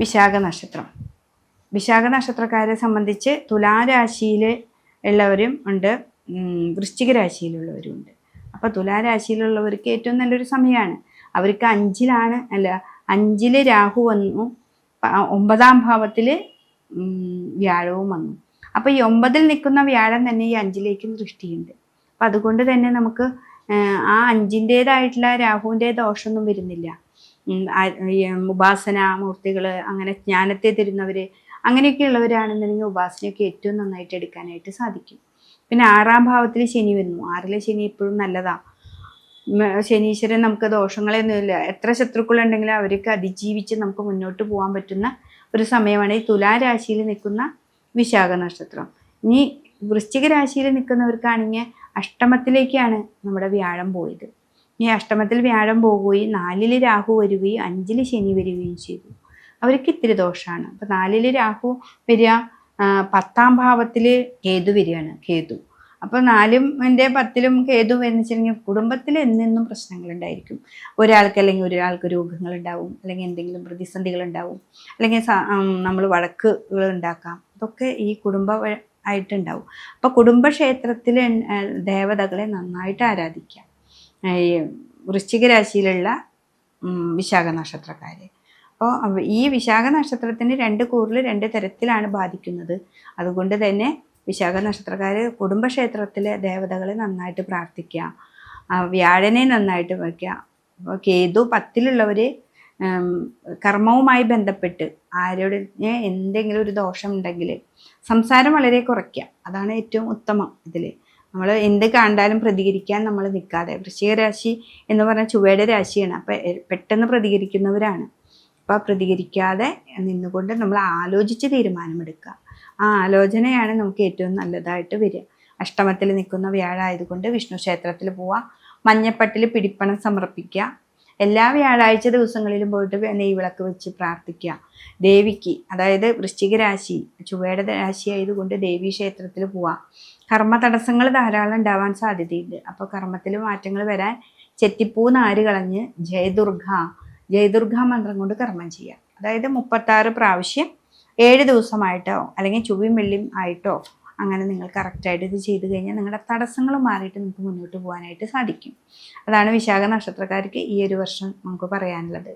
വിശാഖ നക്ഷത്രം വിശാഖ നക്ഷത്രക്കാരെ സംബന്ധിച്ച് തുലാരാശിയിൽ ഉള്ളവരും ഉണ്ട്. വൃശ്ചിക രാശിയിലുള്ളവരും ഉണ്ട് അപ്പോൾ തുലാരാശിയിലുള്ളവർക്ക് ഏറ്റവും നല്ലൊരു സമയമാണ് അവർക്ക് അഞ്ചിലാണ് അല്ല അഞ്ചിൽ രാഹു വന്നു ഒമ്പതാം ഭാവത്തിൽ വ്യാഴവും വന്നു. അപ്പോൾ ഈ ഒമ്പതിൽ നിൽക്കുന്ന വ്യാഴം തന്നെ ഈ അഞ്ചിലേക്കും ദൃഷ്ടിയുണ്ട്. അപ്പം അതുകൊണ്ട് തന്നെ നമുക്ക് ആ, അഞ്ചിന്റേതായിട്ടുള്ള രാഹുവിന്റെ ദോഷമൊന്നും വരുന്നില്ല. ഉപാസന മൂർത്തികൾ അങ്ങനെ ജ്ഞാനത്തെ തരുന്നവർ അങ്ങനെയൊക്കെയുള്ളവരാണെന്നുണ്ടെങ്കിൽ ഉപാസനയൊക്കെ ഏറ്റവും നന്നായിട്ട് എടുക്കാനായിട്ട് സാധിക്കും. പിന്നെ ആറാം ഭാവത്തിൽ ശനി വരുന്നു. ആറിലെ ശനി എപ്പോഴും നല്ലതാണ് ശനീശ്വരൻ നമുക്ക് ദോഷങ്ങളൊന്നുമില്ല എത്ര ശത്രുക്കളുണ്ടെങ്കിലും അവർക്ക് അതിജീവിച്ച് നമുക്ക് മുന്നോട്ട് പോകാൻ പറ്റുന്ന ഒരു സമയമാണ് ഈ തുലാരാശിയിൽ നിൽക്കുന്ന വിശാഖ നക്ഷത്രം. ഇനി വൃശ്ചിക രാശിയിൽ നിൽക്കുന്നവർക്കാണെങ്കിൽ അഷ്ടമത്തിലേക്കാണ് നമ്മുടെ വ്യാഴം പോയത്. ഈ അഷ്ടമത്തിൽ വ്യാഴം പോകുകയും നാലിൽ രാഹു വരികയും അഞ്ചിൽ ശനി വരികയും ചെയ്തു. അവർക്ക് ഇത്തിരി ദോഷമാണ് അപ്പം നാലിൽ രാഹു വരിക പത്താം ഭാവത്തിൽ കേതു വരികയാണ് കേതു. അപ്പോൾ നാലും എന്റെ പത്തിലും കേതു എന്ന് വെച്ചിട്ടുണ്ടെങ്കിൽ കുടുംബത്തിൽ എന്നെന്നും പ്രശ്നങ്ങളുണ്ടായിരിക്കും. ഒരാൾക്ക് അല്ലെങ്കിൽ ഒരാൾക്ക് രോഗങ്ങൾ ഉണ്ടാവും അല്ലെങ്കിൽ എന്തെങ്കിലും പ്രതിസന്ധികൾ ഉണ്ടാവും അല്ലെങ്കിൽ നമ്മൾ വഴക്കുകൾ ഉണ്ടാക്കാം. ഇതൊക്കെ ഈ കുടുംബ ആയിട്ടുണ്ടാവും. അപ്പോൾ കുടുംബക്ഷേത്രത്തിൽ ദേവതകളെ നന്നായിട്ട് ആരാധിക്കാം. ഈ വൃശ്ചിക രാശിയിലുള്ള വിശാഖ നക്ഷത്രക്കാർ അപ്പോൾ ഈ വിശാഖ നക്ഷത്രത്തിന് രണ്ട് കൂറിൽ രണ്ട് തരത്തിലാണ് ബാധിക്കുന്നത്. അതുകൊണ്ട് തന്നെ വിശാഖ നക്ഷത്രക്കാർ കുടുംബക്ഷേത്രത്തിലെ ദേവതകളെ നന്നായിട്ട് പ്രാർത്ഥിക്കുക വ്യാഴനെ നന്നായിട്ട് വയ്ക്കുക. കേതു പത്തിലുള്ളവർ കർമ്മവുമായി ബന്ധപ്പെട്ട് ആരോട് എന്തെങ്കിലും ഒരു ദോഷം ഉണ്ടെങ്കിൽ സംസാരം വളരെ കുറയ്ക്കുക. അതാണ് ഏറ്റവും ഉത്തമം ഇതിൽ നമ്മൾ എന്ത് കണ്ടാലും പ്രതികരിക്കാൻ നമ്മൾ നിൽക്കാതെ വൃശ്ചിക രാശി എന്ന് പറഞ്ഞാൽ ചുവയുടെ രാശിയാണ്. അപ്പം പെട്ടെന്ന് പ്രതികരിക്കുന്നവരാണ്. അപ്പോൾ പ്രതികരിക്കാതെ നിന്നുകൊണ്ട് നമ്മൾ ആലോചിച്ച് തീരുമാനമെടുക്കുക. ആ ആലോചനയാണ് നമുക്ക് ഏറ്റവും നല്ലതായിട്ട് വരിക. അഷ്ടമത്തിൽ നിൽക്കുന്ന വ്യാഴായതുകൊണ്ട് വിഷ്ണു ക്ഷേത്രത്തിൽ പോവുക മഞ്ഞപ്പട്ടിൽ പിടിപ്പണം സമർപ്പിക്കുക. എല്ലാ വ്യാഴാഴ്ച ദിവസങ്ങളിലും പോയിട്ട് നെയ്വിളക്ക് വെച്ച് പ്രാർത്ഥിക്കുക. ദേവിക്ക് അതായത് വൃശ്ചിക രാശി ചുവയുടെ രാശി ആയതുകൊണ്ട് ദേവി ക്ഷേത്രത്തിൽ പോവുക കർമ്മ തടസ്സങ്ങൾ ധാരാളം ഉണ്ടാവാൻ സാധ്യതയുണ്ട്. അപ്പോൾ കർമ്മത്തിൽ മാറ്റങ്ങൾ വരാൻ ചെത്തിപ്പൂ നാര് കളഞ്ഞ് ജയദുർഗ ജയദുർഗ മന്ത്രം കൊണ്ട് കർമ്മം ചെയ്യുക. അതായത് മുപ്പത്താറ് പ്രാവശ്യം ഏഴ് ദിവസമായിട്ടോ അല്ലെങ്കിൽ ചൊവ്വയും വെള്ളിയും ആയിട്ടോ അങ്ങനെ നിങ്ങൾ കറക്റ്റായിട്ട് ഇത് ചെയ്തു കഴിഞ്ഞാൽ നിങ്ങളുടെ തടസ്സങ്ങൾ മാറിയിട്ട് നിങ്ങൾക്ക് മുന്നോട്ട് പോകാനായിട്ട് സാധിക്കും. അതാണ് വിശാഖ നക്ഷത്രക്കാർക്ക് ഈ ഒരു വർഷം നമുക്ക് പറയാനുള്ളത്.